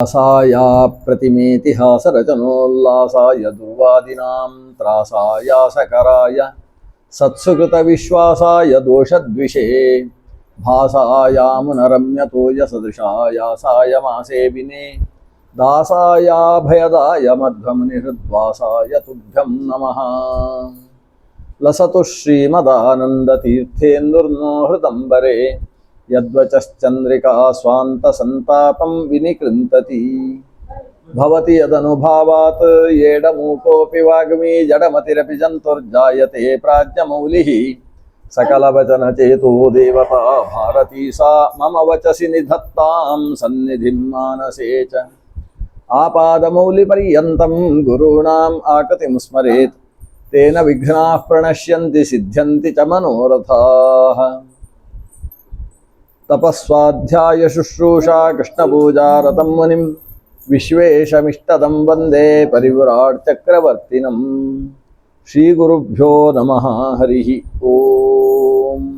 त्रासाय प्रतिमेतिहासरचनोल्लासाय दुर्वादिनां त्रासायासकराय सत्सुकृतविश्वासाय दोषद्विषे भासायामुनरम्यतोय सदृशायासाय मासेविने दासायाभयदाय मध्वमुनिहृद्वासाय तुभ्यं नमः लसतु श्रीमदानन्दतीर्थेन्दुर्नो हृदम्बरे यद्वचश्चन्द्रिका स्वान्तसन्तापं विनिकृन्तति। भवति यदनुभावात्, येडमूकोऽपि वाग्मी जडमतिरपि जन्तुर्जायते प्राज्ञमौलिः। सकलवचनचेतो देवता भारती सा मम वचसि निधत्तां सन्निधिं मानसे च। आपादमौलिपर्यन्तं गुरूणाम् आकृतिं स्मरेत् तेन विघ्नाः प्रणश्यन्ति, सिद्ध्यन्ति च मनोरथाः। तपस्वाध्याय शुश्रूषा कृष्णपूजारतं मुनिं विश्वेशमिष्टदं वन्दे परिव्राट् चक्रवर्तिनं श्रीगुरुभ्यो नमः हरिः ॐ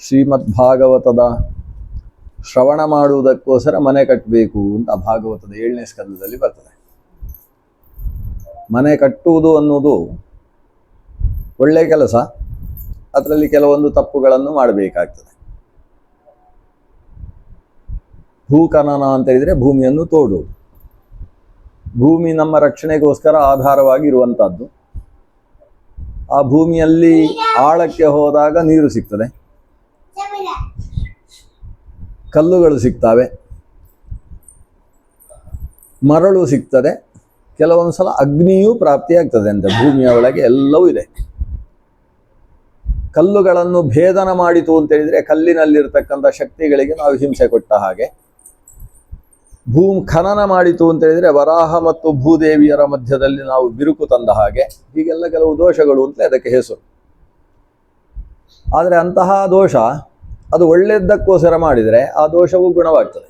ಶ್ರೀಮದ್ಭಾಗವತದ ಶ್ರವಣ ಮಾಡುವುದಕ್ಕೋಸ್ಕರ ಮನೆ ಕಟ್ಟಬೇಕು ಅಂತ ಭಾಗವತದ ಏಳನೇ ಸ್ಕಂದದಲ್ಲಿ ಬರ್ತದೆ ಮನೆ ಕಟ್ಟುವುದು ಅನ್ನುವುದು ಒಳ್ಳೆಯ ಕೆಲಸ. ಅದರಲ್ಲಿ ಕೆಲವೊಂದು ತಪ್ಪುಗಳನ್ನು ಮಾಡಬೇಕಾಗ್ತದೆ. ಭೂಕನನ ಅಂತ ಹೇಳಿದರೆ ಭೂಮಿಯನ್ನು ತೋಡು ಭೂಮಿ ನಮ್ಮ ರಕ್ಷಣೆಗೋಸ್ಕರ ಆಧಾರವಾಗಿ ಇರುವಂತದ್ದು ಆ ಭೂಮಿಯಲ್ಲಿ ಆಳಕ್ಕೆ ಹೋದಾಗ ನೀರು ಸಿಗ್ತದೆ. ಕಲ್ಲುಗಳು ಸಿಗ್ತವೆ. ಮರಳು ಸಿಗ್ತದೆ. ಕೆಲವೊಂದು ಸಲ ಅಗ್ನಿಯೂ ಪ್ರಾಪ್ತಿಯಾಗ್ತದೆ ಅಂತ ಭೂಮಿಯ ಒಳಗೆ ಎಲ್ಲವೂ ಇದೆ. ಕಲ್ಲುಗಳನ್ನು ಭೇದನ ಮಾಡಿತು ಅಂತ ಹೇಳಿದ್ರೆ ಕಲ್ಲಿನಲ್ಲಿರ್ತಕ್ಕಂಥ ಶಕ್ತಿಗಳಿಗೆ ನಾವು ಹಿಂಸೆ ಕೊಟ್ಟ ಹಾಗೆ. ಭೂಮ್ ಖನನ ಮಾಡಿತು ಅಂತ ಹೇಳಿದ್ರೆ ವರಾಹ ಮತ್ತು ಭೂದೇವಿಯರ ಮಧ್ಯದಲ್ಲಿ ನಾವು ಬಿರುಕು ತಂದ ಹಾಗೆ. ಹೀಗೆಲ್ಲ ಕೆಲವು ದೋಷಗಳು ಅಂತ ಅದಕ್ಕೆ ಹೆಸರು. ಆದರೆ ಅಂತಹ ದೋಷ ಅದು ಒಳ್ಳೆದ್ದಕ್ಕೋಸ್ಕರ ಮಾಡಿದರೆ ಆ ದೋಷವು ಗುಣವಾಗ್ತದೆ.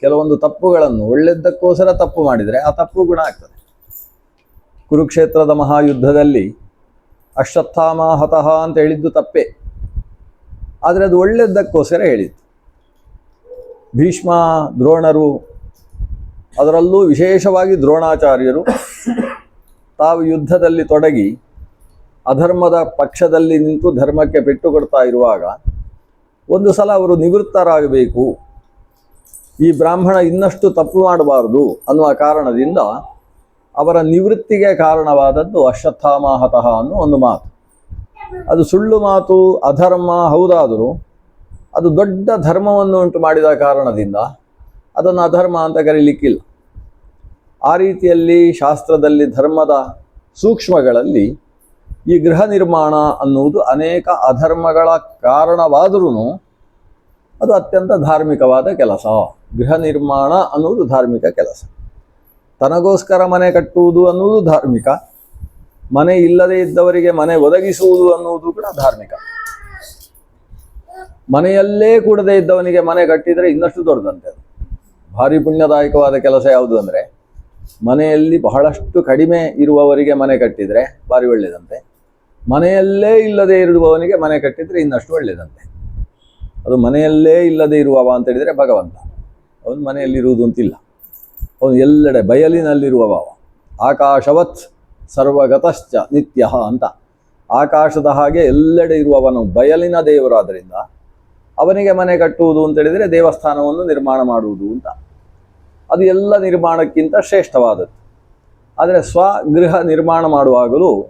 ಕೆಲವೊಂದು ತಪ್ಪುಗಳನ್ನು ಒಳ್ಳೆದ್ದಕ್ಕೋಸ್ಕರ ತಪ್ಪು ಮಾಡಿದರೆ ಆ ತಪ್ಪು ಗುಣ ಆಗ್ತದೆ. ಕುರುಕ್ಷೇತ್ರದ ಮಹಾಯುದ್ಧದಲ್ಲಿ ಅಶ್ವತ್ಥಾಮ ಹತಃ ಅಂತ ಹೇಳಿದ್ದು ತಪ್ಪೇ. ಆದರೆ ಅದು ಒಳ್ಳೆಯದಕ್ಕೋಸ್ಕರ ಹೇಳಿತ್ತು ಭೀಷ್ಮ, ದ್ರೋಣರು, ಅದರಲ್ಲೂ ವಿಶೇಷವಾಗಿ ದ್ರೋಣಾಚಾರ್ಯರು ತಾವು ಯುದ್ಧದಲ್ಲಿ ತೊಡಗಿ ಅಧರ್ಮದ ಪಕ್ಷದಲ್ಲಿ ನಿಂತು ಧರ್ಮಕ್ಕೆ ಪೆಟ್ಟು ಕೊಡ್ತಾ ಇರುವಾಗ ಒಂದು ಸಲ ಅವರು ನಿವೃತ್ತರಾಗಬೇಕು. ಈ ಬ್ರಾಹ್ಮಣ ಇನ್ನಷ್ಟು ತಪ್ಪು ಮಾಡಬಾರದು ಅನ್ನುವ ಕಾರಣದಿಂದ ಅವರ ನಿವೃತ್ತಿಗೆ ಕಾರಣವಾದದ್ದು ಅಶ್ವತ್ಥಾಮಾಹತಃ ಅನ್ನೋ ಒಂದು ಮಾತು. ಅದು ಸುಳ್ಳು ಮಾತು, ಅಧರ್ಮ, ಹೌದಾದರೂ ಅದು ದೊಡ್ಡ ಧರ್ಮವನ್ನು ಉಂಟು ಮಾಡಿದ ಕಾರಣದಿಂದ ಅದನ್ನು ಅಧರ್ಮ ಅಂತ ಕರೀಲಿಕ್ಕಿಲ್ಲ. ಆ ರೀತಿಯಲ್ಲಿ ಶಾಸ್ತ್ರದಲ್ಲಿ ಧರ್ಮದ ಸೂಕ್ಷ್ಮಗಳಲ್ಲಿ ಈ ಗೃಹ ನಿರ್ಮಾಣ ಅನ್ನುವುದು ಅನೇಕ ಅಧರ್ಮಗಳ ಕಾರಣವಾದರೂ ಅದು ಅತ್ಯಂತ ಧಾರ್ಮಿಕವಾದ ಕೆಲಸ. ಗೃಹ ನಿರ್ಮಾಣ ಅನ್ನುವುದು ಧಾರ್ಮಿಕ ಕೆಲಸ. ತನಗೋಸ್ಕರ ಮನೆ ಕಟ್ಟುವುದು ಅನ್ನುವುದು ಧಾರ್ಮಿಕ. ಮನೆ ಇಲ್ಲದೆ ಇದ್ದವರಿಗೆ ಮನೆ ಒದಗಿಸುವುದು ಅನ್ನುವುದು ಕೂಡ ಧಾರ್ಮಿಕ. ಮನೆಯಲ್ಲೇ ಕೂಡದೇ ಇದ್ದವನಿಗೆ ಮನೆ ಕಟ್ಟಿದರೆ ಇನ್ನಷ್ಟು ದೊಡ್ಡದಂತೆ ಅದು. ಭಾರಿ ಪುಣ್ಯದಾಯಕವಾದ ಕೆಲಸ ಯಾವುದು ಅಂದರೆ, ಮನೆಯಲ್ಲಿ ಬಹಳಷ್ಟು ಕಡಿಮೆ ಇರುವವರಿಗೆ ಮನೆ ಕಟ್ಟಿದರೆ ಭಾರಿ ಒಳ್ಳೆಯದಂತೆ. ಮನೆಯಲ್ಲೇ ಇಲ್ಲದೆ ಇರುವವನಿಗೆ ಮನೆ ಕಟ್ಟಿದರೆ ಇನ್ನಷ್ಟು ಒಳ್ಳೆಯದಂತೆ. ಅದು ಮನೆಯಲ್ಲೇ ಇಲ್ಲದೆ ಇರುವವ ಅಂತ ಹೇಳಿದರೆ ಭಗವಂತ. ಅವನು ಮನೆಯಲ್ಲಿರುವುದು ಅಂತಿಲ್ಲ. ಅವನು ಎಲ್ಲೆಡೆ ಬಯಲಿನಲ್ಲಿರುವವ. ಆಕಾಶವತ್ ಸರ್ವಗತಶ್ಚ ನಿತ್ಯ ಅಂತ. ಆಕಾಶದ ಹಾಗೆ ಎಲ್ಲೆಡೆ ಇರುವವನು ಬಯಲಿನ ದೇವರಾದ್ದರಿಂದ ಅವನಿಗೆ ಮನೆ ಕಟ್ಟುವುದು ಅಂತ ಹೇಳಿದರೆ ದೇವಸ್ಥಾನವನ್ನು ನಿರ್ಮಾಣ ಮಾಡುವುದು ಅಂತ. ಅದು ಎಲ್ಲ ನಿರ್ಮಾಣಕ್ಕಿಂತ ಶ್ರೇಷ್ಠವಾದದ್ದು. ಆದರೆ ಸ್ವಗೃಹ ನಿರ್ಮಾಣ ಮಾಡುವಾಗಲೂ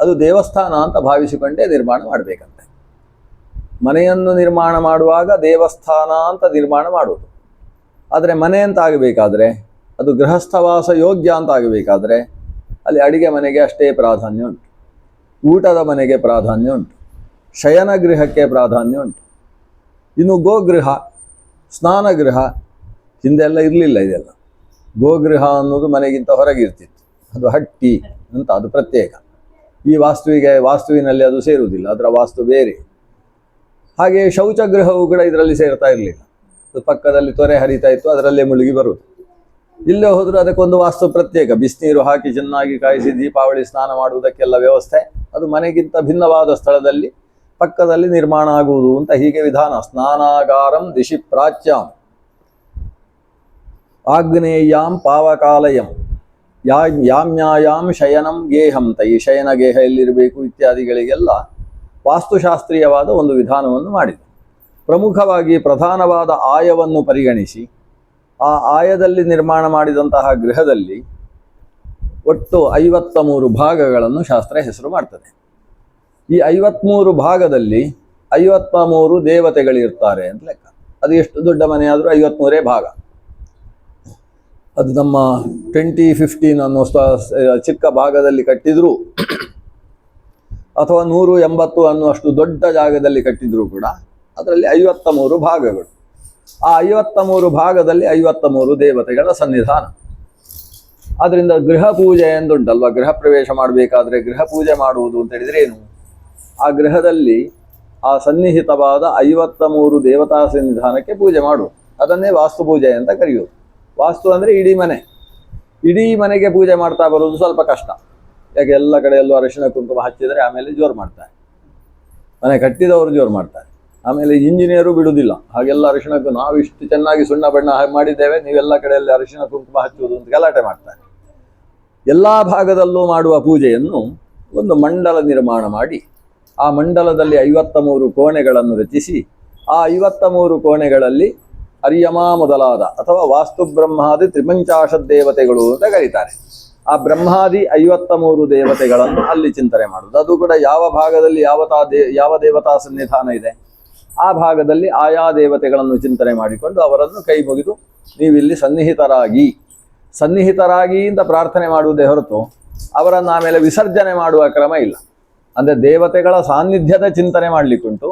ಅದು ದೇವಸ್ಥಾನ ಅಂತ ಭಾವಿಸಿಕೊಂಡೇ ನಿರ್ಮಾಣ ಮಾಡಬೇಕಂತೆ. ಮನೆಯನ್ನು ನಿರ್ಮಾಣ ಮಾಡುವಾಗ ದೇವಸ್ಥಾನ ಅಂತ ನಿರ್ಮಾಣ ಮಾಡುವುದು. ಆದರೆ ಮನೆ ಅಂತ ಆಗಬೇಕಾದ್ರೆ, ಅದು ಗೃಹಸ್ಥವಾಸ ಯೋಗ್ಯ ಅಂತ ಆಗಬೇಕಾದ್ರೆ, ಅಲ್ಲಿ ಅಡಿಗೆ ಮನೆಗೆ ಅಷ್ಟೇ ಪ್ರಾಧಾನ್ಯ ಉಂಟು. ಊಟದ ಮನೆಗೆ ಪ್ರಾಧಾನ್ಯ ಉಂಟು. ಶಯನ ಗೃಹಕ್ಕೆ ಪ್ರಾಧಾನ್ಯ ಉಂಟು. ಇನ್ನು ಗೋಗೃಹ, ಸ್ನಾನಗೃಹ, ಹಿಂದೆಲ್ಲ ಇರಲಿಲ್ಲ ಇದೆಲ್ಲ. ಗೋಗೃಹ ಅನ್ನೋದು ಮನೆಗಿಂತ ಹೊರಗಿರ್ತಿತ್ತು. ಅದು ಹಟ್ಟಿ ಅಂತ, ಅದು ಪ್ರತ್ಯೇಕ. ಈ ವಾಸ್ತುವಿಗೆ, ವಾಸ್ತುವಿನಲ್ಲಿ ಅದು ಸೇರುವುದಿಲ್ಲ, ಅದರ ವಾಸ್ತು ಬೇರೆ. ಹಾಗೆ ಶೌಚಗೃಹವು ಕೂಡ ಇದರಲ್ಲಿ ಸೇರ್ತಾ ಇರಲಿಲ್ಲ. ಪಕ್ಕದಲ್ಲಿ ತೊರೆ ಹರಿತಾ ಇತ್ತು, ಅದರಲ್ಲೇ ಮುಳುಗಿ ಬರುವುದು. ಇಲ್ಲೇ ಹೋದರೂ ಅದಕ್ಕೊಂದು ವಾಸ್ತು ಪ್ರತ್ಯೇಕ. ಬಿಸಿನೀರು ಹಾಕಿ ಚೆನ್ನಾಗಿ ಕಾಯಿಸಿ ದೀಪಾವಳಿ ಸ್ನಾನ ಮಾಡುವುದಕ್ಕೆಲ್ಲ ವ್ಯವಸ್ಥೆ. ಅದು ಮನೆಗಿಂತ ಭಿನ್ನವಾದ ಸ್ಥಳದಲ್ಲಿ ಪಕ್ಕದಲ್ಲಿ ನಿರ್ಮಾಣ ಆಗುವುದು ಅಂತ ಹೀಗೆ ವಿಧಾನ. ಸ್ನಾನಾಗಾರಂ ದಿಶಿ ಪ್ರಾಚ್ಯಾಂ ಆಗ್ನೇಯಾಂ ಪಾವಕಾಲಯಂ. ಯಾ ಯಾಮ್ಯಾಯಾಮ್ ಶಯನಂ ಗೇಹಂ. ತೈ ಶಯನ ಗೇಹ ಎಲ್ಲಿರಬೇಕು ಇತ್ಯಾದಿಗಳಿಗೆಲ್ಲ ವಾಸ್ತುಶಾಸ್ತ್ರೀಯವಾದ ಒಂದು ವಿಧಾನವನ್ನು ಮಾಡಿದೆ. ಪ್ರಮುಖವಾಗಿ ಪ್ರಧಾನವಾದ ಆಯವನ್ನು ಪರಿಗಣಿಸಿ, ಆ ಆಯದಲ್ಲಿ ನಿರ್ಮಾಣ ಮಾಡಿದಂತಹ ಗೃಹದಲ್ಲಿ ಒಟ್ಟು ಐವತ್ತ ಮೂರು ಭಾಗಗಳನ್ನು ಶಾಸ್ತ್ರ ಹೆಸರು ಮಾಡ್ತದೆ. ಈ ಐವತ್ಮೂರು ಭಾಗದಲ್ಲಿ ಐವತ್ತ ಮೂರು ದೇವತೆಗಳಿರ್ತಾರೆ ಅಂತ ಲೆಕ್ಕ. ಅದು ಎಷ್ಟು ದೊಡ್ಡ ಮನೆಯಾದರೂ ಐವತ್ಮೂರೇ ಭಾಗ. ಅದು ನಮ್ಮ ಟ್ವೆಂಟಿ ಫಿಫ್ಟೀನ್ ಅನ್ನೋ ಚಿಕ್ಕ ಭಾಗದಲ್ಲಿ ಕಟ್ಟಿದ್ರು, ಅಥವಾ ನೂರು ಎಂಬತ್ತು ಅನ್ನುವಷ್ಟು ದೊಡ್ಡ ಜಾಗದಲ್ಲಿ ಕಟ್ಟಿದ್ರು ಕೂಡ ಅದರಲ್ಲಿ ಐವತ್ತ ಮೂರು ಭಾಗಗಳು. ಆ ಐವತ್ತ ಮೂರು ಭಾಗದಲ್ಲಿ ಐವತ್ತ ಮೂರು ದೇವತೆಗಳ ಸನ್ನಿಧಾನ. ಅದರಿಂದ ಗೃಹ ಪೂಜೆ ಎಂದುಂಟಲ್ವ? ಗೃಹ ಪ್ರವೇಶ ಮಾಡಬೇಕಾದ್ರೆ ಗೃಹ ಪೂಜೆ ಮಾಡುವುದು ಅಂತ ಹೇಳಿದ್ರೆ ಏನು? ಆ ಗೃಹದಲ್ಲಿ ಆ ಸನ್ನಿಹಿತವಾದ ಐವತ್ತ ಮೂರು ದೇವತಾ ಸನ್ನಿಧಾನಕ್ಕೆ ಪೂಜೆ ಮಾಡುವುದು. ಅದನ್ನೇ ವಾಸ್ತು ಪೂಜೆ ಅಂತ ಕರೆಯುವುದು. ವಾಸ್ತು ಅಂದರೆ ಇಡೀ ಮನೆ. ಇಡೀ ಮನೆಗೆ ಪೂಜೆ ಮಾಡ್ತಾ ಬರೋದು ಸ್ವಲ್ಪ ಕಷ್ಟ. ಯಾಕೆ ಎಲ್ಲ ಕಡೆಯಲ್ಲೂ ಅರಶಿನ ಕುಂಕುಮ ಹಚ್ಚಿದರೆ ಆಮೇಲೆ ಜೋರು ಮಾಡ್ತಾರೆ. ಮನೆ ಕಟ್ಟಿದವರು ಜೋರು ಮಾಡ್ತಾರೆ. ಆಮೇಲೆ ಇಂಜಿನಿಯರು ಬಿಡುವುದಿಲ್ಲ ಹಾಗೆಲ್ಲ ಅರಿಶಿಣಕ್ಕೂ ನಾವು ಇಷ್ಟು ಚೆನ್ನಾಗಿ ಸುಣ್ಣ ಬಣ್ಣ ಮಾಡಿದ್ದೇವೆ, ನೀವೆಲ್ಲ ಕಡೆಯಲ್ಲಿ ಅರಿಶಿಣ ಕುಂಕುಮ ಹಚ್ಚುವುದು ಅಂತ ಗಲಾಟೆ ಮಾಡ್ತಾರೆ. ಎಲ್ಲ ಭಾಗದಲ್ಲೂ ಮಾಡುವ ಪೂಜೆಯನ್ನು ಒಂದು ಮಂಡಲ ನಿರ್ಮಾಣ ಮಾಡಿ, ಆ ಮಂಡಲದಲ್ಲಿ ಐವತ್ತ ಮೂರು ಕೋಣೆಗಳನ್ನು ರಚಿಸಿ, ಆ ಐವತ್ತ ಮೂರು ಕೋಣೆಗಳಲ್ಲಿ ಅರಿಯಮ ಮೊದಲಾದ ಅಥವಾ ವಾಸ್ತು ಬ್ರಹ್ಮಾದಿ ದೇವತೆಗಳು ಅಂತ ಕರೀತಾರೆ. ಆ ಬ್ರಹ್ಮಾದಿ ಐವತ್ತ ಮೂರು ದೇವತೆಗಳನ್ನು ಅಲ್ಲಿ ಚಿಂತನೆ ಮಾಡುವುದು. ಅದು ಕೂಡ ಯಾವ ಭಾಗದಲ್ಲಿ ಯಾವ ತಾ ದೇ, ಯಾವ ದೇವತಾ ಸನ್ನಿಧಾನ ಇದೆ? ಆ ಭಾಗದಲ್ಲಿ ಆಯಾ ದೇವತೆಗಳನ್ನು ಚಿಂತನೆ ಮಾಡಿಕೊಂಡು ಅವರನ್ನು ಕೈ ಮುಗಿದು ನೀವಿಲ್ಲಿ ಸನ್ನಿಹಿತರಾಗಿ ಸನ್ನಿಹಿತರಾಗಿ ಅಂತ ಪ್ರಾರ್ಥನೆ ಮಾಡುವುದೇ ಹೊರತು ಅವರನ್ನು ಆಮೇಲೆ ವಿಸರ್ಜನೆ ಮಾಡುವ ಕ್ರಮ ಇಲ್ಲ. ಅಂದರೆ ದೇವತೆಗಳ ಸಾನ್ನಿಧ್ಯದ ಚಿಂತನೆ ಮಾಡಲಿಕ್ಕುಂಟು,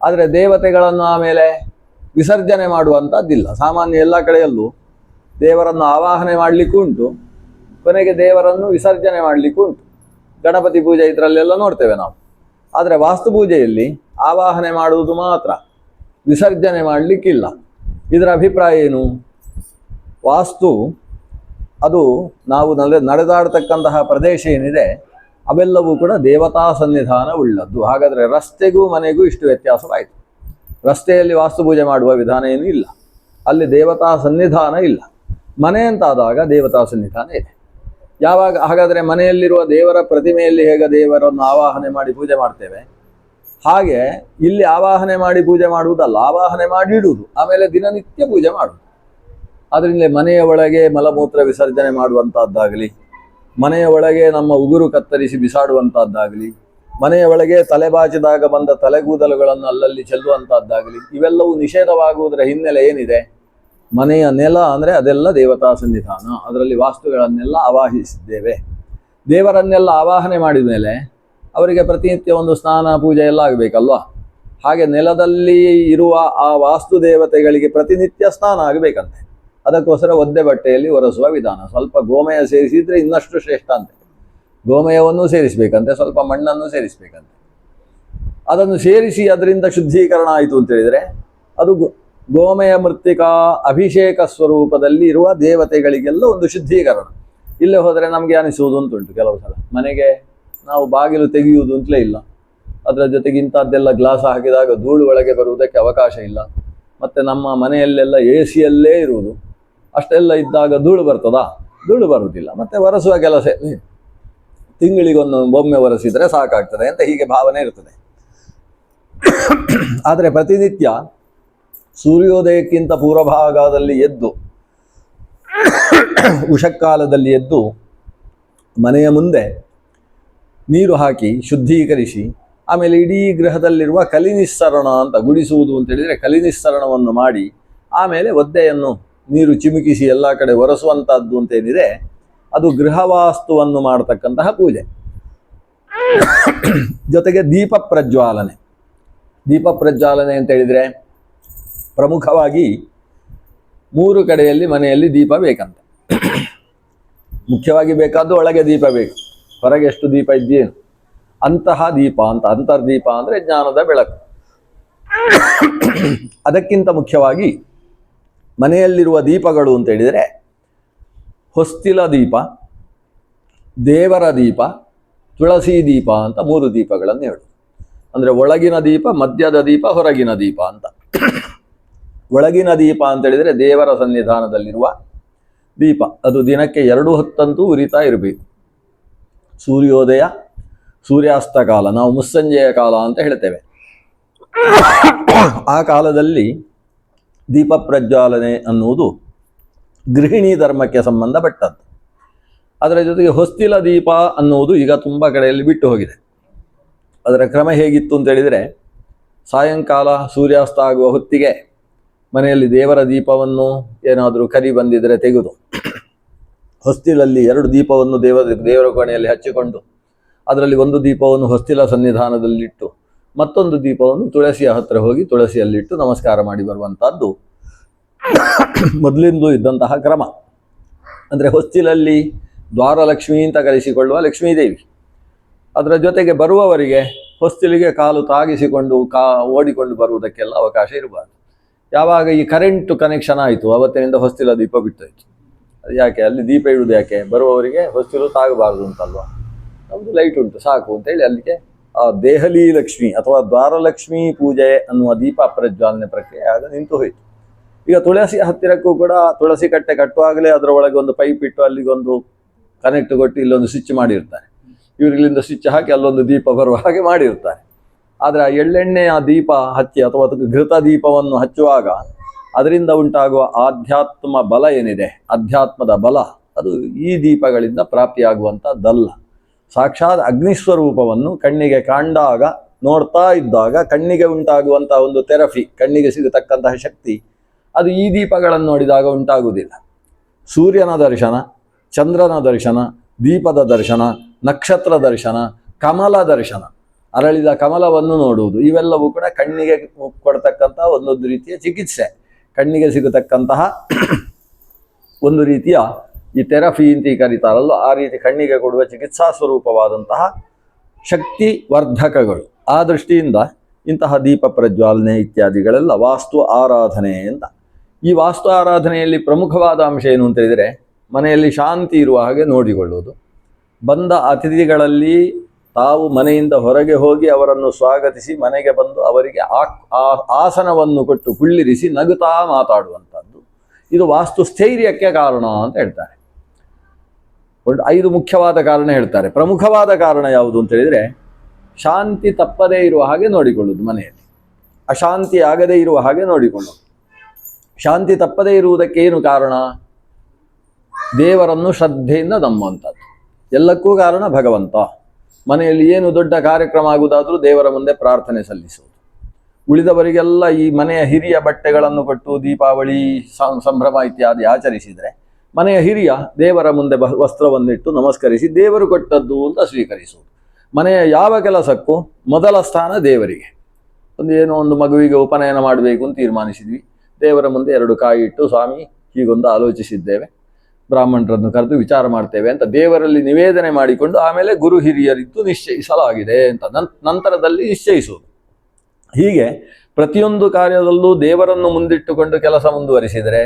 ಆದರೆ ದೇವತೆಗಳನ್ನು ಆಮೇಲೆ ವಿಸರ್ಜನೆ ಮಾಡುವಂಥದ್ದಿಲ್ಲ ಸಾಮಾನ್ಯ ಎಲ್ಲ ಕಡೆಯಲ್ಲೂ ದೇವರನ್ನು ಆವಾಹನೆ ಮಾಡಲಿಕ್ಕೂ ಉಂಟು ಕೊನೆಗೆ ದೇವರನ್ನು ವಿಸರ್ಜನೆ ಮಾಡಲಿಕ್ಕೂ ಉಂಟು ಗಣಪತಿ ಪೂಜೆ ಇದರಲ್ಲೆಲ್ಲ ನೋಡ್ತೇವೆ ನಾವು. ಆದರೆ ವಾಸ್ತು ಪೂಜೆಯಲ್ಲಿ ಆವಾಹನೆ ಮಾಡುವುದು ಮಾತ್ರ. ವಿಸರ್ಜನೆ ಮಾಡಲಿಕ್ಕಿಲ್ಲ. ಇದರ ಅಭಿಪ್ರಾಯ ಏನು? ವಾಸ್ತು, ಅದು ನಾವು ನಡೆ, ನಡೆದಾಡತಕ್ಕಂತಹ ಪ್ರದೇಶ ಏನಿದೆ, ಅವೆಲ್ಲವೂ ಕೂಡ ದೇವತಾ ಸನ್ನಿಧಾನ ಉಳ್ಳದ್ದು ಹಾಗಾದರೆ ರಸ್ತೆಗೂ ಮನೆಗೂ ಇಷ್ಟು ವ್ಯತ್ಯಾಸವಾಯಿತು. ರಸ್ತೆಯಲ್ಲಿ ವಾಸ್ತು ಪೂಜೆ ಮಾಡುವ ವಿಧಾನ ಏನೂ ಇಲ್ಲ. ಅಲ್ಲಿ ದೇವತಾ ಸನ್ನಿಧಾನ ಇಲ್ಲ. ಮನೆ ಅಂತಾದಾಗ ದೇವತಾ ಸನ್ನಿಧಾನ ಇದೆ. ಯಾವಾಗ, ಹಾಗಾದರೆ ಮನೆಯಲ್ಲಿರುವ ದೇವರ ಪ್ರತಿಮೆಯಲ್ಲಿ ಹೇಗೆ ದೇವರನ್ನು ಆವಾಹನೆ ಮಾಡಿ ಪೂಜೆ ಮಾಡ್ತೇವೆ? ಹಾಗೆ ಇಲ್ಲಿ ಆವಾಹನೆ ಮಾಡಿ ಪೂಜೆ ಮಾಡುವುದಲ್ಲ, ಆವಾಹನೆ ಮಾಡಿ ಇಡುವುದು, ಆಮೇಲೆ ದಿನನಿತ್ಯ ಪೂಜೆ ಮಾಡುವುದು. ಅದರಿಂದ ಮನೆಯ ಒಳಗೆ ಮಲಮೂತ್ರ ವಿಸರ್ಜನೆ ಮಾಡುವಂತಹದ್ದಾಗಲಿ, ಮನೆಯ ಒಳಗೆ ನಮ್ಮ ಉಗುರು ಕತ್ತರಿಸಿ ಬಿಸಾಡುವಂತಹದ್ದಾಗಲಿ, ಮನೆಯ ಒಳಗೆ ತಲೆಬಾಚಿದಾಗ ಬಂದ ತಲೆಗೂದಲುಗಳನ್ನು ಅಲ್ಲಲ್ಲಿ ಚೆಲ್ಲುವಂತಹದ್ದಾಗಲಿ, ಇವೆಲ್ಲವೂ ನಿಷೇಧವಾಗುವುದರ ಹಿನ್ನೆಲೆ ಏನಿದೆ? ಮನೆಯ ನೆಲ ಅಂದರೆ ಅದೆಲ್ಲ ದೇವತಾ ಸನ್ನಿಧಾನ. ಅದರಲ್ಲಿ ವಾಸ್ತುಗಳನ್ನೆಲ್ಲ ಆವಾಹಿಸಿದ್ದೇವೆ. ದೇವರನ್ನೆಲ್ಲ ಆವಾಹನೆ ಮಾಡಿದ ಮೇಲೆ ಅವರಿಗೆ ಪ್ರತಿನಿತ್ಯ ಒಂದು ಸ್ನಾನ, ಪೂಜೆ ಎಲ್ಲ ಆಗಬೇಕಲ್ವಾ? ಹಾಗೆ ನೆಲದಲ್ಲಿ ಇರುವ ಆ ವಾಸ್ತು ದೇವತೆಗಳಿಗೆ ಪ್ರತಿನಿತ್ಯ ಸ್ನಾನ ಆಗಬೇಕಂತೆ. ಅದಕ್ಕೋಸ್ಕರ ಒದ್ದೆ ಬಟ್ಟೆಯಲ್ಲಿ ಒರೆಸುವ ವಿಧಾನ. ಸ್ವಲ್ಪ ಗೋಮಯ ಸೇರಿಸಿದ್ರೆ ಇನ್ನಷ್ಟು ಶ್ರೇಷ್ಠ ಅಂತೆ. ಗೋಮಯವನ್ನು ಸೇರಿಸಬೇಕಂತೆ, ಸ್ವಲ್ಪ ಮಣ್ಣನ್ನು ಸೇರಿಸಬೇಕಂತೆ. ಅದನ್ನು ಸೇರಿಸಿ ಅದರಿಂದ ಶುದ್ಧೀಕರಣ ಆಯಿತು ಅಂತ ಹೇಳಿದರೆ, ಅದು ಗೋಮಯ ಮೃತ್ತಿಕಾ ಅಭಿಷೇಕ ಸ್ವರೂಪದಲ್ಲಿ ಇರುವ ದೇವತೆಗಳಿಗೆಲ್ಲ ಒಂದು ಶುದ್ಧೀಕರಣ. ಇಲ್ಲೇ ಹೋದರೆ ನಮಗೆ ಅನಿಸುವುದು ಉಂಟುಂಟು ಕೆಲವು ಸಲ. ಮನೆಗೆ ನಾವು ಬಾಗಿಲು ತೆಗೆಯುವುದು ಅಂತಲೇ ಇಲ್ಲ. ಅದರ ಜೊತೆಗೆ ಇಂಥದ್ದೆಲ್ಲ ಗ್ಲಾಸ್ ಹಾಕಿದಾಗ ಧೂಳು ಒಳಗೆ ಬರುವುದಕ್ಕೆ ಅವಕಾಶ ಇಲ್ಲ. ಮತ್ತು ನಮ್ಮ ಮನೆಯಲ್ಲೆಲ್ಲ ಎ ಸಿಯಲ್ಲೇ ಇರುವುದು. ಅಷ್ಟೆಲ್ಲ ಇದ್ದಾಗ ಧೂಳು ಬರ್ತದಾ? ಧೂಳು ಬರುವುದಿಲ್ಲ. ಮತ್ತು ಒರೆಸುವ ಕೆಲಸ. ತಿಂಗಳಿಗೊಂದು ಬೊಮ್ಮೆ ಒರೆಸಿದರೆ ಸಾಕಾಗ್ತದೆ ಅಂತ ಹೀಗೆ ಭಾವನೆ ಇರ್ತದೆ. ಆದರೆ ಪ್ರತಿನಿತ್ಯ ಸೂರ್ಯೋದಯಕ್ಕಿಂತ ಪೂರ್ವಭಾಗದಲ್ಲಿ ಎದ್ದು ಉಷಕ್ಕಾಲದಲ್ಲಿ ಎದ್ದು ಮನೆಯ ಮುಂದೆ ನೀರು ಹಾಕಿ ಶುದ್ಧೀಕರಿಸಿ, ಆಮೇಲೆ ಇಡೀ ಗೃಹದಲ್ಲಿರುವ ಕಲಿನಿಸ್ಸರಣ ಅಂತ ಗುಡಿಸುವುದು ಅಂತ ಹೇಳಿದರೆ ಕಲಿನಿಸ್ಸರಣವನ್ನು ಮಾಡಿ, ಆಮೇಲೆ ಒದ್ದೆಯನ್ನು ನೀರು ಚಿಮುಕಿಸಿ ಎಲ್ಲ ಕಡೆ ಒರೆಸುವಂಥದ್ದು ಅಂತೇನಿದೆ ಅದು ಗೃಹವಾಸ್ತುವನ್ನು ಮಾಡತಕ್ಕಂತಹ ಪೂಜೆ. ಜೊತೆಗೆ ದೀಪ ಪ್ರಜ್ವಾಲನೆ. ದೀಪ ಪ್ರಜ್ವಾಲನೆ ಅಂತ ಹೇಳಿದರೆ ಪ್ರಮುಖವಾಗಿ ಮೂರು ಕಡೆಯಲ್ಲಿ ಮನೆಯಲ್ಲಿ ದೀಪ ಬೇಕಂತೆ. ಮುಖ್ಯವಾಗಿ ಬೇಕಾದ್ದು ಒಳಗೆ ದೀಪ ಬೇಕು. ಹೊರಗೆ ಎಷ್ಟು ದೀಪ ಇದ್ದೇನು ಅಂತಹ ದೀಪ ಅಂತ, ಅಂತರ್ದೀಪ ಅಂದರೆ ಜ್ಞಾನದ ಬೆಳಕು. ಅದಕ್ಕಿಂತ ಮುಖ್ಯವಾಗಿ ಮನೆಯಲ್ಲಿರುವ ದೀಪಗಳು ಅಂತ ಹೇಳಿದರೆ ಹೊಸ್ತಿಲ ದೀಪ, ದೇವರ ದೀಪ, ತುಳಸಿ ದೀಪ ಅಂತ ಮೂರು ದೀಪಗಳನ್ನು ಹೇಳು ಅಂದರೆ ಒಳಗಿನ ದೀಪ, ಮಧ್ಯದ ದೀಪ, ಹೊರಗಿನ ದೀಪ ಅಂತ. ಒಳಗಿನ ದೀಪ ಅಂತ ಹೇಳಿದರೆ ದೇವರ ಸನ್ನಿಧಾನದಲ್ಲಿರುವ ದೀಪ. ಅದು ದಿನಕ್ಕೆ ಎರಡು ಹೊತ್ತಂತೂ ಉರಿತಾ ಇರಬೇಕು. ಸೂರ್ಯೋದಯ, ಸೂರ್ಯಾಸ್ತ ಕಾಲ, ನಾವು ಮುಸ್ಸಂಜೆಯ ಕಾಲ ಅಂತ ಹೇಳ್ತೇವೆ. ಆ ಕಾಲದಲ್ಲಿ ದೀಪ ಪ್ರಜ್ವಾಲನೆ ಅನ್ನುವುದು ಗೃಹಿಣಿ ಧರ್ಮಕ್ಕೆ ಸಂಬಂಧಪಟ್ಟದ್ದು. ಅದರ ಜೊತೆಗೆ ಹೊಸ್ತಿಲ ದೀಪ ಅನ್ನುವುದು ಈಗ ತುಂಬ ಕಡೆಯಲ್ಲಿ ಬಿಟ್ಟು ಹೋಗಿದೆ. ಅದರ ಕ್ರಮ ಹೇಗಿತ್ತು ಅಂತ ಹೇಳಿದರೆ, ಸಾಯಂಕಾಲ ಸೂರ್ಯಾಸ್ತ ಆಗುವ ಹೊತ್ತಿಗೆ ಮನೆಯಲ್ಲಿ ದೇವರ ದೀಪವನ್ನು ಏನಾದರೂ ಕರಿ ಬಂದಿದ್ದರೆ ತೆಗೆದು ಹೊಸ್ತಿಲಲ್ಲಿ ಎರಡು ದೀಪವನ್ನು ದೇವ, ದೇವರ ಕೋಣೆಯಲ್ಲಿ ಹಚ್ಚಿಕೊಂಡು, ಅದರಲ್ಲಿ ಒಂದು ದೀಪವನ್ನು ಹೊಸ್ತಿಲ ಸನ್ನಿಧಾನದಲ್ಲಿಟ್ಟು, ಮತ್ತೊಂದು ದೀಪವನ್ನು ತುಳಸಿಯ ಹತ್ತಿರ ಹೋಗಿ ತುಳಸಿಯಲ್ಲಿಟ್ಟು ನಮಸ್ಕಾರ ಮಾಡಿ ಬರುವಂಥದ್ದು ಮೊದಲಿಂದಲೂ ಇದ್ದಂತಹ ಕ್ರಮ. ಅಂದರೆ ಹೊಸ್ತಿಲಲ್ಲಿ ದ್ವಾರಲಕ್ಷ್ಮಿ ಅಂತ ಕರೆಸಿಕೊಳ್ಳುವ ಲಕ್ಷ್ಮೀದೇವಿ. ಅದರ ಜೊತೆಗೆ ಬರುವವರಿಗೆ ಹೊಸ್ತಿಲಿಗೆ ಕಾಲು ತಾಗಿಸಿಕೊಂಡು ಕಾ, ಓಡಿಕೊಂಡು ಬರುವುದಕ್ಕೆಲ್ಲ ಅವಕಾಶ ಇರಬಾರ್ದು. ಯಾವಾಗ ಈ ಕರೆಂಟ್ ಕನೆಕ್ಷನ್ ಆಯಿತು, ಅವತ್ತಿನಿಂದ ಹೊಸ್ತಿಲ ದೀಪ ಬಿಟ್ಟೋಯ್ತು. ಯಾಕೆ, ಅಲ್ಲಿ ದೀಪ ಇಡುವುದು ಯಾಕೆ? ಬರುವವರಿಗೆ ಹೊಸ್ತಿಲು ತಾಗಬಾರದು ಅಂತಲ್ವಾ? ನಮ್ಮದು ಲೈಟ್ ಉಂಟು, ಸಾಕು ಅಂತೇಳಿ ಅಲ್ಲಿಗೆ ಆ ದೇಹಲಿ ಲಕ್ಷ್ಮಿ ಅಥವಾ ದ್ವಾರಲಕ್ಷ್ಮಿ ಪೂಜೆ ಅನ್ನುವ ದೀಪ ಪ್ರಜ್ವಾಲನೆ ಪ್ರಕ್ರಿಯೆ ಆಗ ನಿಂತು ಹೋಯಿತು. ಈಗ ತುಳಸಿ ಹತ್ತಿರಕ್ಕೂ ಕೂಡ ತುಳಸಿ ಕಟ್ಟೆ ಕಟ್ಟುವಾಗಲೇ ಅದರ ಒಳಗೆ ಒಂದು ಪೈಪ್ ಇಟ್ಟು ಅಲ್ಲಿಗೊಂದು ಕನೆಕ್ಟ್ ಕೊಟ್ಟು ಇಲ್ಲೊಂದು ಸ್ವಿಚ್ ಮಾಡಿರ್ತಾರೆ. ಇವರು ಇಲ್ಲಿಂದ ಸ್ವಿಚ್ ಹಾಕಿ ಅಲ್ಲೊಂದು ದೀಪ ಬರುವ ಹಾಗೆ ಮಾಡಿರ್ತಾರೆ. ಆದರೆ ಆ ಎಳ್ಳೆಣ್ಣೆಯ ದೀಪ ಹಚ್ಚಿ ಅಥವಾ ಘೃತ ದೀಪವನ್ನು ಹಚ್ಚುವಾಗ ಅದರಿಂದ ಉಂಟಾಗುವ ಆಧ್ಯಾತ್ಮ ಬಲ ಏನಿದೆ? ಅಧ್ಯಾತ್ಮದ ಬಲ, ಅದು ಈ ದೀಪಗಳಿಂದ ಪ್ರಾಪ್ತಿಯಾಗುವಂಥದ್ದಲ್ಲ ಸಾಕ್ಷಾತ್ ಅಗ್ನಿಸ್ವರೂಪವನ್ನು ಕಣ್ಣಿಗೆ ಕಾಂಡಾಗ ನೋಡ್ತಾ ಇದ್ದಾಗ ಕಣ್ಣಿಗೆ ಉಂಟಾಗುವಂಥ ಒಂದು ಥೆರಪಿ ಕಣ್ಣಿಗೆ ಸಿಗತಕ್ಕಂತಹ ಶಕ್ತಿ, ಅದು ಈ ದೀಪಗಳನ್ನು ನೋಡಿದಾಗ ಉಂಟಾಗುವುದಿಲ್ಲ. ಸೂರ್ಯನ ದರ್ಶನ, ಚಂದ್ರನ ದರ್ಶನ, ದೀಪದ ದರ್ಶನ, ನಕ್ಷತ್ರ ದರ್ಶನ, ಕಮಲ ದರ್ಶನ. ಅರಳಿದ ಕಮಲವನ್ನು ನೋಡುವುದು, ಇವೆಲ್ಲವೂ ಕೂಡ ಕಣ್ಣಿಗೆ ಕೊಡ್ತಕ್ಕಂಥ ಒಂದೊಂದು ರೀತಿಯ ಚಿಕಿತ್ಸೆ. ಕಣ್ಣಿಗೆ ಸಿಗತಕ್ಕಂತಹ ಒಂದು ರೀತಿಯ ಈ ಥೆರಫಿ ಅಂತ ಈ ಕರೀತಾರಲ್ಲ, ಆ ರೀತಿ ಕಣ್ಣಿಗೆ ಕೊಡುವ ಚಿಕಿತ್ಸಾ ಸ್ವರೂಪವಾದಂತಹ ಶಕ್ತಿ ವರ್ಧಕಗಳು ಆ ದೃಷ್ಟಿಯಿಂದ ಇಂತಹ ದೀಪ ಪ್ರಜ್ವಾಲನೆ ಇತ್ಯಾದಿಗಳೆಲ್ಲ ವಾಸ್ತು ಆರಾಧನೆ ಅಂತ. ಈ ವಾಸ್ತು ಆರಾಧನೆಯಲ್ಲಿ ಪ್ರಮುಖವಾದ ಅಂಶ ಏನು ಅಂತ ಹೇಳಿದರೆ ಮನೆಯಲ್ಲಿ ಶಾಂತಿ ಇರುವ ಹಾಗೆ ನೋಡಿಕೊಳ್ಳುವುದು. ಬಂದ ಅತಿಥಿಗಳಲ್ಲಿ ತಾವು ಮನೆಯಿಂದ ಹೊರಗೆ ಹೋಗಿ ಅವರನ್ನು ಸ್ವಾಗತಿಸಿ ಮನೆಗೆ ಬಂದು ಅವರಿಗೆ ಆಸನವನ್ನು ಕೊಟ್ಟು ಕುಳ್ಳಿರಿಸಿ ನಗುತ್ತಾ ಮಾತಾಡುವಂಥದ್ದು. ಇದು ವಾಸ್ತು ಸ್ಥೈರ್ಯಕ್ಕೆ ಕಾರಣ ಅಂತ ಹೇಳ್ತಾರೆ. ಒಂದು ಐದು ಮುಖ್ಯವಾದ ಕಾರಣ ಹೇಳ್ತಾರೆ. ಪ್ರಮುಖವಾದ ಕಾರಣ ಯಾವುದು ಅಂತ ಹೇಳಿದರೆ, ಶಾಂತಿ ತಪ್ಪದೇ ಇರುವ ಹಾಗೆ ನೋಡಿಕೊಳ್ಳುವುದು ಮನೆಯಲ್ಲಿ. ಅಶಾಂತಿ ಆಗದೇ ಇರುವ ಹಾಗೆ ನೋಡಿಕೊಳ್ಳುವುದು. ಶಾಂತಿ ತಪ್ಪದೇ ಇರುವುದಕ್ಕೆ ಏನು ಕಾರಣ? ದೇವರನ್ನು ಶ್ರದ್ಧೆಯಿಂದ ನಂಬುವಂಥದ್ದು. ಎಲ್ಲಕ್ಕೂ ಕಾರಣ ಭಗವಂತ. ಮನೆಯಲ್ಲಿ ಏನು ದೊಡ್ಡ ಕಾರ್ಯಕ್ರಮ ಆಗುವುದಾದರೂ ದೇವರ ಮುಂದೆ ಪ್ರಾರ್ಥನೆ ಸಲ್ಲಿಸುವುದು. ಉಳಿದವರಿಗೆಲ್ಲ ಈ ಮನೆಯ ಹಿರಿಯ ಬಟ್ಟೆಗಳನ್ನು ಕೊಟ್ಟು ದೀಪಾವಳಿ ಸಂಭ್ರಮ ಇತ್ಯಾದಿ ಆಚರಿಸಿದರೆ ಮನೆಯ ಹಿರಿಯ ದೇವರ ಮುಂದೆ ವಸ್ತ್ರವನ್ನಿಟ್ಟು ನಮಸ್ಕರಿಸಿ ದೇವರು ಕೊಟ್ಟದ್ದು ಅಂತ ಸ್ವೀಕರಿಸುವುದು. ಮನೆಯ ಯಾವ ಕೆಲಸಕ್ಕೂ ಮೊದಲ ಸ್ಥಾನ ದೇವರಿಗೆ. ಒಂದು ಏನೋ ಒಂದು ಮಗುವಿಗೆ ಉಪನಯನ ಮಾಡಬೇಕು ಅಂತ ತೀರ್ಮಾನಿಸಿದ್ವಿ. ದೇವರ ಮುಂದೆ ಎರಡು ಕಾಯಿ ಇಟ್ಟು ಸ್ವಾಮಿ, ಹೀಗೊಂದು ಆಲೋಚಿಸಿದ್ದೇವೆ. ಬ್ರಾಹ್ಮಣರನ್ನು ಕರೆದು ವಿಚಾರ ಮಾಡ್ತೇವೆ ಅಂತ ದೇವರಲ್ಲಿ ನಿವೇದನೆ ಮಾಡಿಕೊಂಡು ಆಮೇಲೆ ಗುರು ಹಿರಿಯರಿದ್ದು ನಿಶ್ಚಯಿಸಲಾಗಿದೆ ಅಂತ ನಂತರದಲ್ಲಿ ನಿಶ್ಚಯಿಸುವುದು. ಹೀಗೆ ಪ್ರತಿಯೊಂದು ಕಾರ್ಯದಲ್ಲೂ ದೇವರನ್ನು ಮುಂದಿಟ್ಟುಕೊಂಡು ಕೆಲಸ ಮುಂದುವರಿಸಿದರೆ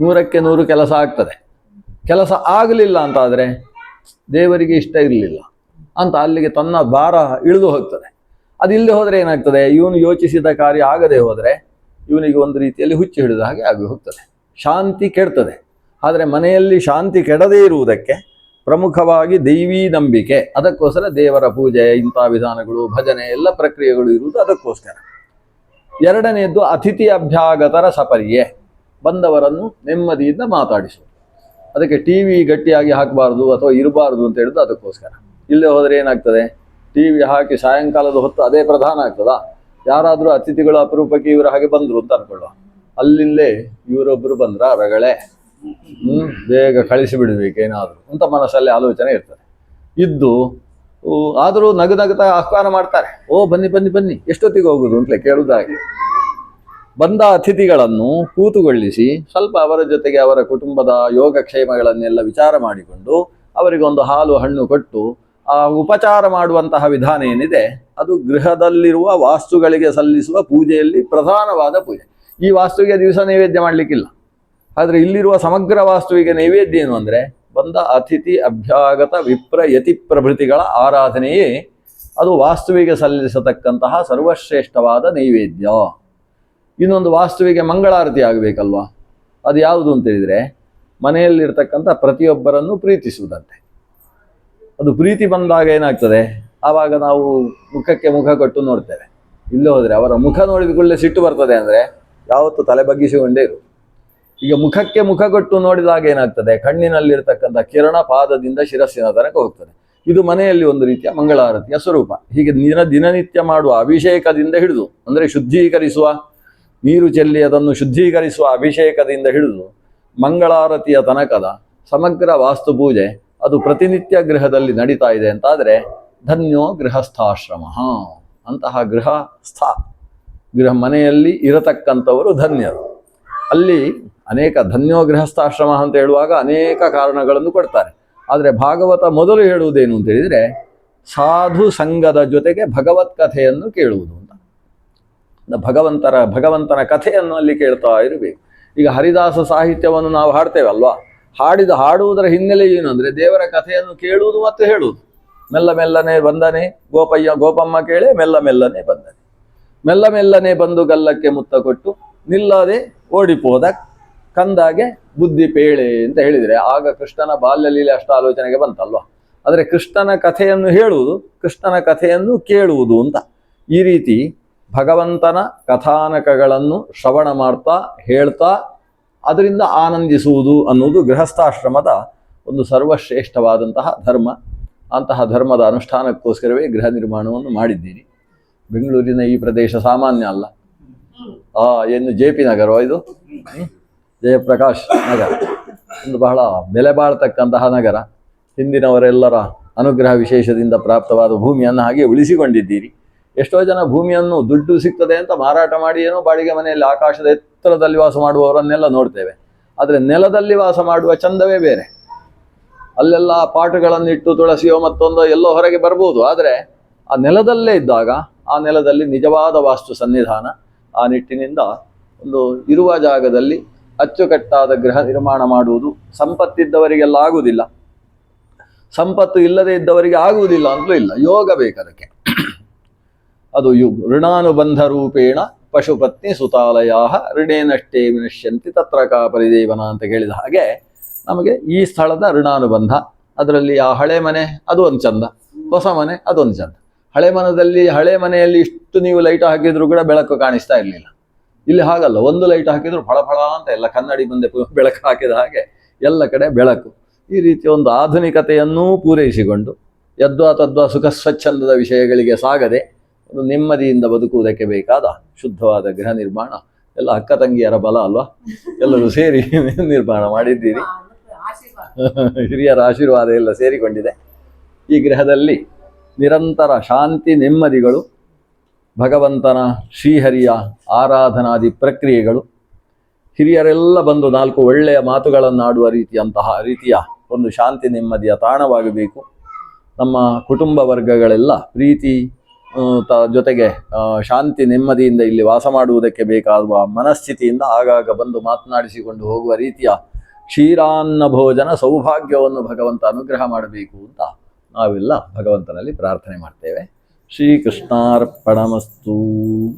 ನೂರಕ್ಕೆ ನೂರು ಕೆಲಸ ಆಗ್ತದೆ. ಕೆಲಸ ಆಗಲಿಲ್ಲ ಅಂತಾದರೆ ದೇವರಿಗೆ ಇಷ್ಟ ಇರಲಿಲ್ಲ ಅಂತ ಅಲ್ಲಿಗೆ ತನ್ನ ಭಾರ ಇಳಿದು ಹೋಗ್ತದೆ. ಅದು ಇಲ್ಲದೆ ಹೋದರೆ ಏನಾಗ್ತದೆ? ಇವನು ಯೋಚಿಸಿದ ಕಾರ್ಯ ಆಗದೆ ಹೋದರೆ ಇವನಿಗೆ ಒಂದು ರೀತಿಯಲ್ಲಿ ಹುಚ್ಚು ಹಿಡಿದ ಹಾಗೆ ಆಗಿ ಹೋಗ್ತದೆ. ಶಾಂತಿ ಕೆಡ್ತದೆ. ಆದರೆ ಮನೆಯಲ್ಲಿ ಶಾಂತಿ ಕೆಡದೇ ಇರುವುದಕ್ಕೆ ಪ್ರಮುಖವಾಗಿ ದೈವೀ ನಂಬಿಕೆ, ಅದಕ್ಕೋಸ್ಕರ ದೇವರ ಪೂಜೆ, ಇಂಥ ವಿಧಾನಗಳು, ಭಜನೆ, ಎಲ್ಲ ಪ್ರಕ್ರಿಯೆಗಳು ಇರುವುದು ಅದಕ್ಕೋಸ್ಕರ. ಎರಡನೆಯದ್ದು ಅತಿಥಿ ಅಭ್ಯಾಗತರ ಸಪರ್ಯೆ, ಬಂದವರನ್ನು ನೆಮ್ಮದಿಯಿಂದ ಮಾತಾಡಿಸುವುದು. ಅದಕ್ಕೆ ಟಿ ವಿ ಗಟ್ಟಿಯಾಗಿ ಹಾಕಬಾರ್ದು ಅಥವಾ ಇರಬಾರ್ದು ಅಂತ ಹೇಳಿದ್ದು ಅದಕ್ಕೋಸ್ಕರ. ಇಲ್ಲೇ ಹೋದರೆ ಏನಾಗ್ತದೆ? ಟಿ ವಿ ಹಾಕಿ ಸಾಯಂಕಾಲದ ಹೊತ್ತು ಅದೇ ಪ್ರಧಾನ ಆಗ್ತದಾ? ಯಾರಾದರೂ ಅತಿಥಿಗಳು ಅಪರೂಪಕ್ಕೆ ಇವರ ಹಾಗೆ ಬಂದರು ಅಂತ ಅನ್ಕೊಳ್ಳೋ ಅಲ್ಲಿಲ್ಲೇ ಇವರೊಬ್ಬರು ಬಂದ್ರ ರಗಳೆ. ಬೇಗ ಕಳಿಸಿ ಬಿಡಬೇಕು, ಏನಾದರೂ ಅಂತ ಮನಸ್ಸಲ್ಲಿ ಆಲೋಚನೆ ಇರ್ತದೆ. ಇದ್ದು ಆದರೂ ನಗು ನಗುತ್ತಾ ಆಹ್ವಾನ ಮಾಡ್ತಾರೆ. ಓ, ಬನ್ನಿ ಬನ್ನಿ ಬನ್ನಿ, ಎಷ್ಟೊತ್ತಿಗೆ ಹೋಗುದು ಅಂತಲೇ ಕೇಳುವುದಾಗಿ ಬಂದ ಅತಿಥಿಗಳನ್ನು ಕೂತುಗೊಳ್ಳಿಸಿ ಸ್ವಲ್ಪ ಅವರ ಜೊತೆಗೆ ಅವರ ಕುಟುಂಬದ ಯೋಗಕ್ಷೇಮಗಳನ್ನೆಲ್ಲ ವಿಚಾರ ಮಾಡಿಕೊಂಡು ಅವರಿಗೊಂದು ಹಾಲು, ಹಣ್ಣು ಕೊಟ್ಟು ಆ ಉಪಚಾರ ಮಾಡುವಂತಹ ವಿಧಾನ ಏನಿದೆ, ಅದು ಗೃಹದಲ್ಲಿರುವ ವಾಸ್ತುಗಳಿಗೆ ಸಲ್ಲಿಸುವ ಪೂಜೆಯಲ್ಲಿ ಪ್ರಧಾನವಾದ ಪೂಜೆ. ಈ ವಾಸ್ತುವಿಗೆ ದಿವಸ ನೈವೇದ್ಯ ಮಾಡಲಿಕ್ಕಿಲ್ಲ. ಆದರೆ ಇಲ್ಲಿರುವ ಸಮಗ್ರ ವಾಸ್ತುವಿಗೆ ನೈವೇದ್ಯ ಏನು ಅಂದರೆ, ಬಂದ ಅತಿಥಿ ಅಭ್ಯಾಗತ ವಿಪ್ರ ಯತಿ ಪ್ರಭೃತಿಗಳ ಆರಾಧನೆಯೇ, ಅದು ವಾಸ್ತುವಿಗೆ ಸಲ್ಲಿಸತಕ್ಕಂತಹ ಸರ್ವಶ್ರೇಷ್ಠವಾದ ನೈವೇದ್ಯ. ಇನ್ನೊಂದು ವಾಸ್ತುವಿಗೆ ಮಂಗಳಾರತಿ ಆಗಬೇಕಲ್ವಾ? ಅದು ಯಾವುದು ಅಂತ ಹೇಳಿದ್ರೆ, ಮನೆಯಲ್ಲಿರ್ತಕ್ಕಂಥ ಪ್ರತಿಯೊಬ್ಬರನ್ನು ಪ್ರೀತಿಸುವುದಂತೆ. ಅದು ಪ್ರೀತಿ ಬಂದಾಗ ಏನಾಗ್ತದೆ? ಆವಾಗ ನಾವು ಮುಖಕ್ಕೆ ಮುಖ ಕೊಟ್ಟು ನೋಡ್ತೇವೆ. ಇಲ್ಲೇ ಹೋದರೆ ಅವರ ಮುಖ ನೋಡಿದ ಕೂಡಲೇ ಸಿಟ್ಟು ಬರ್ತದೆ ಅಂದರೆ, ಯಾವತ್ತು ತಲೆ ಬಗ್ಗಿಸಿಕೊಂಡೇ ಇರು ಈಗ ಮುಖಕ್ಕೆ ಮುಖ ಕೊಟ್ಟು ನೋಡಿದಾಗ ಏನಾಗ್ತದೆ? ಕಣ್ಣಿನಲ್ಲಿರ್ತಕ್ಕಂಥ ಕಿರಣ ಪಾದದಿಂದ ಶಿರಸ್ಸಿನ ತನಕ ಹೋಗ್ತದೆ. ಇದು ಮನೆಯಲ್ಲಿ ಒಂದು ರೀತಿಯ ಮಂಗಳಾರತಿಯ ಸ್ವರೂಪ. ಹೀಗೆ ದಿನ, ದಿನನಿತ್ಯ ಮಾಡುವ ಅಭಿಷೇಕದಿಂದ ಹಿಡಿದು, ಅಂದರೆ ಶುದ್ಧೀಕರಿಸುವ, ನೀರು ಚೆಲ್ಲಿ ಅದನ್ನು ಶುದ್ಧೀಕರಿಸುವ ಅಭಿಷೇಕದಿಂದ ಹಿಡಿದು, ಮಂಗಳಾರತಿಯ ತನಕದ ಸಮಗ್ರ ವಾಸ್ತು ಪೂಜೆ ಅದು ಪ್ರತಿನಿತ್ಯ ಗೃಹದಲ್ಲಿ ನಡೀತಾ ಇದೆ ಅಂತಾದರೆ, ಧನ್ಯೋ ಗೃಹಸ್ಥಾಶ್ರಮ ಅಂತಹ ಗೃಹಸ್ಥ, ಗೃಹ ಮನೆಯಲ್ಲಿ ಇರತಕ್ಕಂಥವರು ಧನ್ಯರು. ಅಲ್ಲಿ ಅನೇಕ ಧನ್ಯೋ ಗೃಹಸ್ಥಾಶ್ರಮ ಅಂತ ಹೇಳುವಾಗ ಅನೇಕ ಕಾರಣಗಳನ್ನು ಕೊಡ್ತಾರೆ. ಆದರೆ ಭಾಗವತ ಮೊದಲು ಹೇಳುವುದೇನು ಅಂತ ಹೇಳಿದರೆ, ಸಾಧು ಸಂಘದ ಜೊತೆಗೆ ಭಗವತ್ ಕಥೆಯನ್ನು ಕೇಳುವುದು ಅಂತ. ಭಗವಂತರ, ಭಗವಂತನ ಕಥೆಯನ್ನು ಅಲ್ಲಿ ಕೇಳ್ತಾ ಇರಬೇಕು. ಈಗ ಹರಿದಾಸ ಸಾಹಿತ್ಯವನ್ನು ನಾವು ಹಾಡ್ತೇವಲ್ವಾ ಹಾಡಿದ, ಹಾಡುವುದರ ಹಿನ್ನೆಲೆ ಏನು ಅಂದರೆ ದೇವರ ಕಥೆಯನ್ನು ಕೇಳುವುದು ಮತ್ತು ಹೇಳುವುದು. ಮೆಲ್ಲ ಮೆಲ್ಲನೆ ಬಂದನೆ, ಗೋಪಯ್ಯ, ಗೋಪಮ್ಮ ಕೇಳೆ, ಮೆಲ್ಲ ಮೆಲ್ಲನೆ ಬಂದನೆ. ಮೆಲ್ಲ ಮೆಲ್ಲನೆ ಬಂದು ಗಲ್ಲಕ್ಕೆ ಮುತ್ತ ಕೊಟ್ಟು ನಿಲ್ಲದೆ ಓಡಿಪೋದ ಕಂದಾಗೆ ಬುದ್ಧಿ ಪೇಳೆ ಅಂತ ಹೇಳಿದರೆ ಆಗ ಕೃಷ್ಣನ ಬಾಲ್ಯ ಲೀಲೆ ಅಷ್ಟ ಆಲೋಚನೆಗೆ ಬಂತಲ್ವಾ? ಆದರೆ ಕೃಷ್ಣನ ಕಥೆಯನ್ನು ಹೇಳುವುದು, ಕೃಷ್ಣನ ಕಥೆಯನ್ನು ಕೇಳುವುದು ಅಂತ ಈ ರೀತಿ ಭಗವಂತನ ಕಥಾನಕಗಳನ್ನು ಶ್ರವಣ ಮಾಡ್ತಾ, ಹೇಳ್ತಾ, ಅದರಿಂದ ಆನಂದಿಸುವುದು ಅನ್ನುವುದು ಗೃಹಸ್ಥಾಶ್ರಮದ ಒಂದು ಸರ್ವಶ್ರೇಷ್ಠವಾದಂತಹ ಧರ್ಮ. ಅಂತಹ ಧರ್ಮದ ಅನುಷ್ಠಾನಕ್ಕೋಸ್ಕರವೇ ಗೃಹ ನಿರ್ಮಾಣವನ್ನು ಮಾಡಿದ್ದೀನಿ ಬೆಂಗಳೂರಿನ ಈ ಪ್ರದೇಶ ಸಾಮಾನ್ಯ ಅಲ್ಲ. ಆ, ಏನು ಜೆ ಪಿ ನಗರ ಇದು? ಜಯಪ್ರಕಾಶ್ ನಗರ. ಒಂದು ಬಹಳ ಬೆಲೆ ಬಾಳ್ತಕ್ಕಂತಹ ನಗರ. ಹಿಂದಿನವರೆಲ್ಲರ ಅನುಗ್ರಹ ವಿಶೇಷದಿಂದ ಪ್ರಾಪ್ತವಾದ ಭೂಮಿಯನ್ನು ಹಾಗೆ ಉಳಿಸಿಕೊಂಡಿದ್ದೀರಿ. ಎಷ್ಟೋ ಜನ ಭೂಮಿಯನ್ನು ದುಡ್ಡು ಸಿಗ್ತದೆ ಅಂತ ಮಾರಾಟ ಮಾಡಿ ಏನೋ ಬಾಡಿಗೆ ಮನೆಯಲ್ಲಿ ಆಕಾಶದ ಎತ್ತರದಲ್ಲಿ ವಾಸ ಮಾಡುವವರನ್ನೆಲ್ಲ ನೋಡ್ತೇವೆ. ಆದರೆ ನೆಲದಲ್ಲಿ ವಾಸ ಮಾಡುವ ಚಂದವೇ ಬೇರೆ. ಅಲ್ಲೆಲ್ಲ ಪಾಟುಗಳನ್ನಿಟ್ಟು ತುಳಸಿಯೋ ಮತ್ತೊಂದೋ ಎಲ್ಲೋ ಹೊರಗೆ ಬರ್ಬೋದು. ಆದರೆ ಆ ನೆಲದಲ್ಲೇ ಇದ್ದಾಗ ಆ ನೆಲದಲ್ಲಿ ನಿಜವಾದ ವಾಸ್ತು ಸನ್ನಿಧಾನ ಆ ನಿಟ್ಟಿನಿಂದ ಒಂದು ಇರುವ ಜಾಗದಲ್ಲಿ ಅಚ್ಚುಕಟ್ಟಾದ ಗೃಹ ನಿರ್ಮಾಣ ಮಾಡುವುದು ಸಂಪತ್ತಿದ್ದವರಿಗೆಲ್ಲ ಆಗುವುದಿಲ್ಲ. ಸಂಪತ್ತು ಇಲ್ಲದೆ ಇದ್ದವರಿಗೆ ಆಗುವುದಿಲ್ಲ ಅಂತಲೂ ಇಲ್ಲ. ಯೋಗ ಬೇಕದಕ್ಕೆ ಅದು ಯು ಋಣಾನುಬಂಧ ರೂಪೇಣ ಪಶುಪತ್ನಿ ಸುತಾಲಯ ಋಣೇನಷ್ಟೇ ವಿನಶ್ಯಂತಿ ತತ್ರ ಕಾ ಪರಿದೇವನ ಅಂತ ಹೇಳಿದ ಹಾಗೆ ನಮಗೆ ಈ ಸ್ಥಳದ ಋಣಾನುಬಂಧ, ಅದರಲ್ಲಿ ಆ ಹಳೆ ಮನೆ ಅದು ಒಂದು ಚಂದ, ಹೊಸ ಮನೆ ಅದೊಂದು ಚಂದ. ಹಳೆ ಮನದಲ್ಲಿ ಹಳೆ ಮನೆಯಲ್ಲಿ ಇಷ್ಟು ನೀವು ಲೈಟ್ ಹಾಕಿದ್ರು ಕೂಡ ಬೆಳಕು ಕಾಣಿಸ್ತಾ ಇರಲಿಲ್ಲ. ಇಲ್ಲಿ ಹಾಗಲ್ಲ, ಒಂದು ಲೈಟ್ ಹಾಕಿದ್ರು ಫಳ ಫಳ ಅಂತ ಎಲ್ಲ ಕನ್ನಡಿ ಮುಂದೆ ಬೆಳಕು ಹಾಕಿದ ಹಾಗೆ ಎಲ್ಲ ಕಡೆ ಬೆಳಕು. ಈ ರೀತಿಯ ಒಂದು ಆಧುನಿಕತೆಯನ್ನೂ ಪೂರೈಸಿಕೊಂಡು ಯದ್ವಾ ತದ್ವಾ ಸುಖ ಸ್ವಚ್ಛಂದದ ವಿಷಯಗಳಿಗೆ ಸಾಗದೆ ಒಂದು ನೆಮ್ಮದಿಯಿಂದ ಬದುಕುವುದಕ್ಕೆ ಬೇಕಾದ ಶುದ್ಧವಾದ ಗೃಹ ನಿರ್ಮಾಣ. ಎಲ್ಲ ಅಕ್ಕ ತಂಗಿಯರ ಬಲ ಅಲ್ವಾ? ಎಲ್ಲರೂ ಸೇರಿ ನಿರ್ಮಾಣ ಮಾಡಿದ್ದೀರಿ. ಹಿರಿಯರ ಆಶೀರ್ವಾದ ಎಲ್ಲ ಸೇರಿಕೊಂಡಿದೆ. ಈ ಗೃಹದಲ್ಲಿ ನಿರಂತರ ಶಾಂತಿ, ನೆಮ್ಮದಿಗಳು ಭಗವಂತನ ಶ್ರೀಹರಿಯ ಆರಾಧನಾದಿ ಪ್ರಕ್ರಿಯೆಗಳು. ಹಿರಿಯರೆಲ್ಲ ಬಂದು ನಾಲ್ಕು ಒಳ್ಳೆಯ ಮಾತುಗಳನ್ನಾಡುವ ರೀತಿಯಂತಹ ರೀತಿಯ ಒಂದು ಶಾಂತಿ ನೆಮ್ಮದಿಯ ತಾಣವಾಗಬೇಕು ನಮ್ಮ ಕುಟುಂಬ ವರ್ಗಗಳೆಲ್ಲ ಪ್ರೀತಿ ತ, ಜೊತೆಗೆ ಶಾಂತಿ ನೆಮ್ಮದಿಯಿಂದ ಇಲ್ಲಿ ವಾಸ ಮಾಡುವುದಕ್ಕೆ ಬೇಕಾಗುವ ಮನಸ್ಥಿತಿಯಿಂದ ಆಗಾಗ ಬಂದು ಮಾತನಾಡಿಸಿಕೊಂಡು ಹೋಗುವ ರೀತಿಯ ಕ್ಷೀರಾನ್ನ ಭೋಜನ ಸೌಭಾಗ್ಯವನ್ನು ಭಗವಂತ ಅನುಗ್ರಹ ಮಾಡಬೇಕು ಅಂತ ನಾವೆಲ್ಲ ಭಗವಂತನಲ್ಲಿ ಪ್ರಾರ್ಥನೆ ಮಾಡ್ತೇವೆ. Shri Krishna Paramastu.